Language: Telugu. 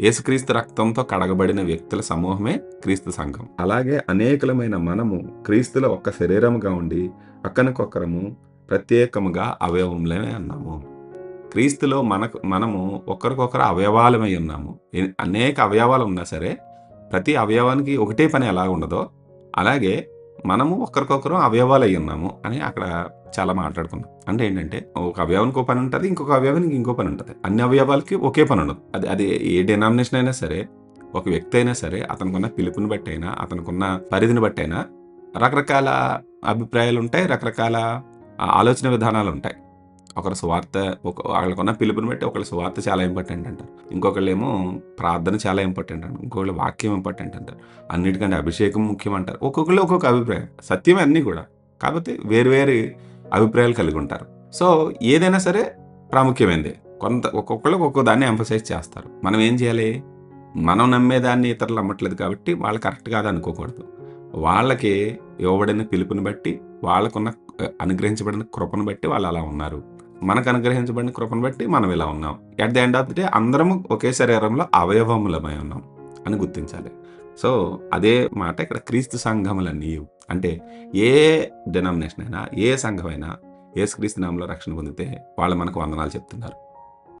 యేసుక్రీస్తు రక్తంతో కడగబడిన వ్యక్తుల సమూహమే క్రీస్తు సంఘం. అలాగే అనేకలమైన మనము క్రీస్తులో ఒక్క శరీరముగా ఉండి ఒకరికొకరము ప్రత్యేకముగా అవయవములమే అన్నాము క్రీస్తులో మనకు మనము ఒకరికొకరు అవయవాలమై ఉన్నాము. అనేక అవయవాలు ఉన్నా సరే ప్రతి అవయవానికి ఒకటే పని ఎలా ఉండదో అలాగే మనము ఒకరికొకరు అవయవాలు అయి ఉన్నాము అని అక్కడ చాలా మాట్లాడుకున్నాం. అంటే ఏంటంటే ఒక అవయవానికి ఒక పని ఉంటుంది ఇంకొక అవయవానికి ఇంకో పని ఉంటుంది. అన్ని అవయవాలకి ఒకే పని ఉండదు. అది అది ఏ డినామినేషన్ అయినా సరే ఒక వ్యక్తి అయినా సరే అతనికున్న పిలుపుని బట్టి అయినా అతనికున్న పరిధిని బట్టి అయినా రకరకాల అభిప్రాయాలు ఉంటాయి రకరకాల ఆలోచన విధానాలు ఉంటాయి. ఒకరు స్వార్త ఒక వాళ్ళకున్న పిలుపుని బట్టి ఒకళ్ళ స్వార్థ చాలా ఇంపార్టెంట్ అంటారు. ఇంకొకళ్ళేమో ప్రార్థన చాలా ఇంపార్టెంట్ అంటారు. ఇంకొకళ్ళు వాక్యం ఇంపార్టెంట్ అంటారు. అన్నిటికంటే అభిషేకం ముఖ్యం అంటారు. ఒక్కొక్కళ్ళు ఒక్కొక్క అభిప్రాయం. సత్యమే అన్నీ కూడా. కాకపోతే వేరు వేరు అభిప్రాయాలు కలిగి ఉంటారు. సో ఏదైనా సరే ప్రాముఖ్యమైనది కొంత ఒక్కొక్కళ్ళు ఒక్కొక్క దాన్ని ఎంఫసైజ్ చేస్తారు. మనం ఏం చేయాలి? మనం నమ్మేదాన్ని ఇతరులు నమ్మట్లేదు కాబట్టి వాళ్ళు కరెక్ట్ కాదు అనుకోకూడదు. వాళ్ళకి ఇవ్వబడిన పిలుపుని బట్టి వాళ్ళకున్న అనుగ్రహించబడిన కృపను బట్టి వాళ్ళు అలా ఉన్నారు. మనకు అనుగ్రహించబడిన కృపను బట్టి మనం ఇలా ఉన్నాం. At the end of the day అందరము ఒకే శరీరంలో అవయవములమై ఉన్నాం అని గుర్తించాలి. సో అదే మాట ఇక్కడ క్రీస్తు సంఘములన్నీ అంటే ఏ డినామినేషన్ అయినా ఏ సంఘమైనా ఏ క్రీస్తు నామంలో రక్షణ పొందితే వాళ్ళు మనకు వందనాలు చెప్తున్నారు.